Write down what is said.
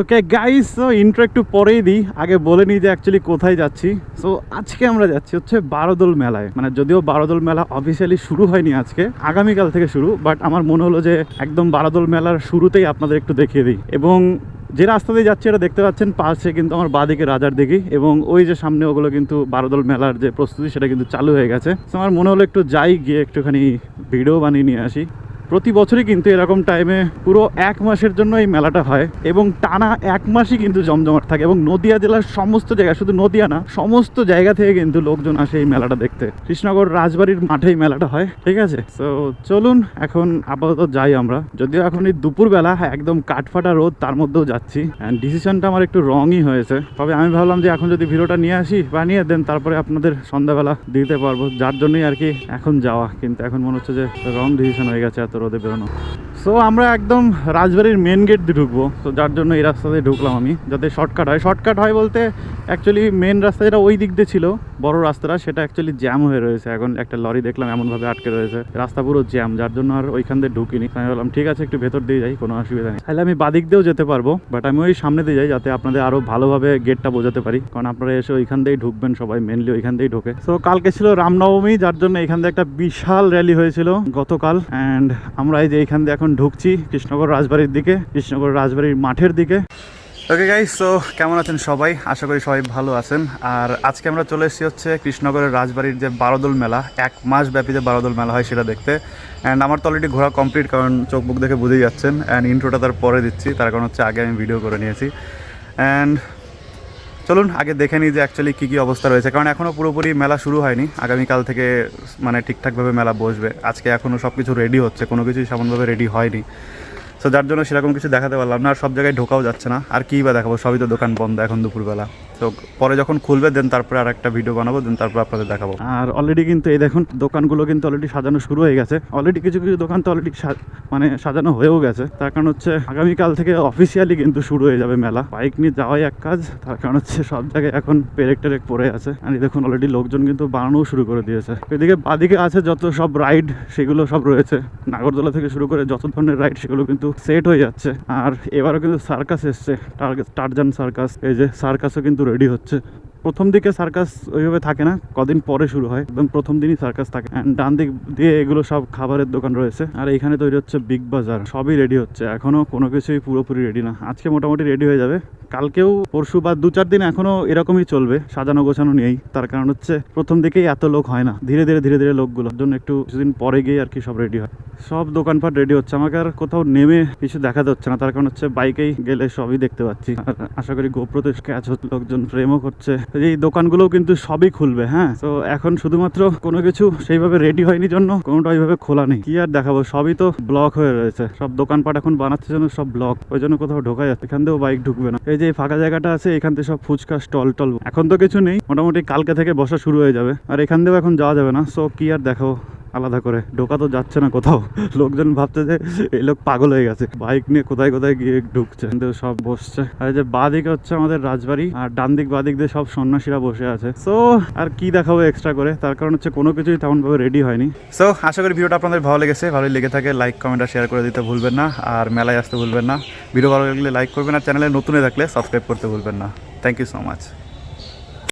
Okay guys তো intro একটু পরেই দিই। আগে বলে নিই যে অ্যাকচুয়ালি কোথায় যাচ্ছি। সো আজকে আমরা যাচ্ছি হচ্ছে বারোদল মেলায়। মানে যদিও বারোদল মেলা অফিসিয়ালি শুরু হয়নি আজকে, আগামীকাল থেকে শুরু বাট আমার মনে হলো যে একদম বারোদল মেলার শুরুতেই আপনাদের একটু দেখিয়ে দিই। এবং যে রাস্তা দিয়ে যাচ্ছি এটা দেখতে পাচ্ছেন, পাশে কিন্তু আমার বাদিকে রাজার দিঘি, এবং ওই যে সামনে ওগুলো কিন্তু বারোদল মেলার যে প্রস্তুতি, সেটা কিন্তু চালু হয়ে গেছে। আমার মনে হলো একটু যাই, গিয়ে একটুখানি ভিডিও বানিয়ে নিয়ে আসি। প্রতি বছরই কিন্তু এরকম টাইমে পুরো এক মাসের জন্য এই মেলাটা হয় এবং টানা এক মাসই কিন্তু জমজমাট থাকে এবং নদিয়া জেলার সমস্ত জায়গা শুধু নদিয়া না, সমস্ত জায়গা থেকে কিন্তু লোকজন আসে এই মেলাটা দেখতে। কৃষ্ণনগর রাজবাড়ির মাঠেই মেলাটা হয়, ঠিক আছে? তো চলুন, এখন আপাতত যাই আমরা। যদিও এখন এই দুপুরবেলা, একদম কাঠফাটা রোদ, তার মধ্যেও যাচ্ছি। অ্যান্ড ডিসিশনটা আমার একটু রংই হয়েছে। তবে আমি ভাবলাম যে এখন যদি ভিডিওটা নিয়ে আসি, বানিয়ে দেন, তারপরে আপনাদের সন্ধ্যাবেলা দিতে পারব। যার জন্যই আর কি এখন যাওয়া। কিন্তু এখন মনে হচ্ছে যে রং ডিসিশন হয়ে গেছে রোদে বেরোনো। সো আমরা একদম রাজবাড়ির মেন গেট দিয়ে ঢুকবো। তো যার জন্য এই রাস্তা দিয়ে ঢুকলাম আমি, যাতে শর্টকাট হয়। শর্টকাট হয় বলতে অ্যাকচুয়ালি মেন রাস্তা যেটা ওই দিক দিয়ে ছিল, বড় রাস্তাটা, সেটা অ্যাকচুয়ালি জ্যাম হয়ে রয়েছে। এখন একটা লরি দেখলাম এমনভাবে আটকে রয়েছে। রাস্তা পুরো জ্যাম যার জন্য আর ওইখান দিয়ে ঢুকিনি। আমি বললাম ঠিক আছে, একটু ভেতর দিয়ে যাই, কোনো অসুবিধা নেই। তাহলে আমি বাদিক দিয়েও যেতে পারব বাট আমি ওই সামনে দিয়ে যাই, যাতে আপনাদের আরও ভালোভাবে গেটটা বোঝাতে পারি। কারণ আপনারা এসে ওইখান দিয়েই ঢুকবেন সবাই মেনলি ওইখান দিয়েই ঢোকে। সো কালকে ছিল রামনবমী, যার জন্য এখান দিয়ে একটা বিশাল র্যালি হয়েছিল গতকাল। অ্যান্ড আমরা এই যে এইখান দিয়ে এখন ঢুকছি কৃষ্ণগড় রাজবাড়ির দিকে, কৃষ্ণগড় রাজবাড়ির মাঠের দিকে। ওকে গাইস তো কেমন আছেন সবাই? আশা করি সবাই ভালো আছেন। আর আজকে আমরা চলে এসেছি হচ্ছে কৃষ্ণনগরের রাজবাড়ির যে বারোদল মেলা, এক মাস ব্যাপী যে বারোদল মেলা হয় সেটা দেখতে। অ্যান্ড আমার তো অলরেডি ঘোরা কমপ্লিট কারণ চোখ মুখ দেখে বুঝেই যাচ্ছেন। অ্যান্ড ইন্ট্রোটা তার পরে দিচ্ছি, তার কারণ হচ্ছে আগে আমি ভিডিও করে নিয়েছি। অ্যান্ড চলুন আগে দেখে নিই যে অ্যাকচুয়ালি কী কী অবস্থা রয়েছে। কারণ এখনও পুরোপুরি মেলা শুরু হয়নি। আগামীকাল থেকে মানে ঠিকঠাকভাবে মেলা বসবে। আজকে এখনও সব কিছু রেডি হচ্ছে। কোনো কিছুই সেমনভাবে রেডি হয়নি। সো যার জন্য সেরকম কিছু দেখাতে পারলাম না। আর সব জায়গায় ঢোকাও যাচ্ছে না। আর কী বা দেখাবো? সবই তো দোকান বন্ধ এখন দুপুরবেলা। তো পরে যখন খুলবে দেন তারপরে আর একটা ভিডিও বানাবো দেন তারপর আপনাদের দেখাবো। আর অলরেডি কিন্তু এই দেখুন, দোকানগুলো কিন্তু অলরেডি সাজানো শুরু হয়ে গেছে। অলরেডি কিছু কিছু দোকান তো অলরেডি মানে সাজানো হয়েও গেছে। তার কারণ হচ্ছে আগামীকাল থেকে অফিসিয়ালি কিন্তু শুরু হয়ে যাবে মেলা। বাইক নিয়ে যাওয়াই এক কাজ, তার কারণ হচ্ছে সব জায়গায় এখন পেরেক টেরেক পড়ে আছে। আর দেখুন অলরেডি লোকজন কিন্তু বানানোও শুরু করে দিয়েছে। এদিকে বাদিকে আছে যত সব রাইড সেগুলো সব রয়েছে। নাগরদোলা থেকে শুরু করে যত ধরনের রাইড সেগুলো কিন্তু সেট হয়ে যাচ্ছে। আর এবারও কিন্তু সার্কাস এসছে। টার্জান সার্কাস এই যে সার্কাসও কিন্তু রেডি হচ্ছে। প্রথম দিকে সার্কাস ওইভাবে থাকে না, কদিন পরে শুরু হয়, একদম প্রথম দিনই সার্কাস থাকে। ডান দিক দিয়ে এগুলো সব খাবারের দোকান রয়েছে। আর এখানে তৈরি হচ্ছে বিগ বাজার সবই রেডি হচ্ছে। এখনও কোনো কিছুই পুরোপুরি রেডি না। আজকে মোটামুটি রেডি হয়ে যাবে। কালকেও পরশু বা দু চার দিন এখনও এরকমই চলবে, সাজানো গোছানো নেই। তার কারণ হচ্ছে প্রথম দিকেই এত লোক হয় না। ধীরে ধীরে ধীরে ধীরে লোকগুলোর জন্য একটু কিছুদিন পরে গিয়ে আর কি সব রেডি হয়। সব দোকানপাট রেডি হচ্ছে। আমাকে আর কোথাও নেমে কিছু দেখা হচ্ছে না। তার কারণ হচ্ছে বাইকেই গেলে সবই দেখতে পাচ্ছি। আর আশা করি গোপ্রতে ক্যাচ হচ্ছে, লোকজন প্রেমও করছে। এই দোকানগুলোও কিন্তু সবই খুলবে হ্যাঁ? তো এখন শুধুমাত্র কোনো কিছু সেইভাবে রেডি হয়নি জন্য, কোনোটা ওইভাবে খোলা নেই। কি আর দেখাবো, সবই তো ব্লক হয়ে রয়েছে। সব দোকানপাট এখন বানাচ্ছে জন্য সব ব্লক ওই জন্য কোথাও ঢোকা যাচ্ছে এখান থেকেও বাইক ঢুকবে না। এই যে ফাঁকা জায়গাটা আছে, এখান থেকে সব ফুচকা স্টল টল। এখন তো কিছু নেই। মোটামুটি কালকে থেকে বসা শুরু হয়ে যাবে। আর এখান থেকেও এখন যাওয়া যাবে না। সো কি আর দেখাবো? আলাদা করে। ঢোকা তো যাচ্ছে না কোথাও। লোকজন ভাবছে যে এই লোক পাগল হয়ে গেছে। বাইক নিয়ে কোথায় কোথায় গিয়ে ঢুকছে। কিন্তু সব বসছে। আর যে বাঁ দিকে হচ্ছে আমাদের রাজবাড়ি, আর ডান দিক বাঁ দিক দিয়ে সব সন্ন্যাসীরা বসে আছে। সো আর কি দেখাবো এক্সট্রা করে? তার কারণ হচ্ছে কোনো কিছুই তেমন ভাবে রেডি হয়নি। সো আশা করি ভিডিওটা আপনাদের ভালো লেগেছে। ভালোই লেগে থাকে লাইক কমেন্ট আর শেয়ার করে দিতে ভুলবেন না। আর মেলায় আসতে ভুলবেন না। ভিডিও ভালো লাগলে লাইক করবেন, আর চ্যানেলে নতুন থাকলে সাবস্ক্রাইব করতে ভুলবেন না। Thank you so much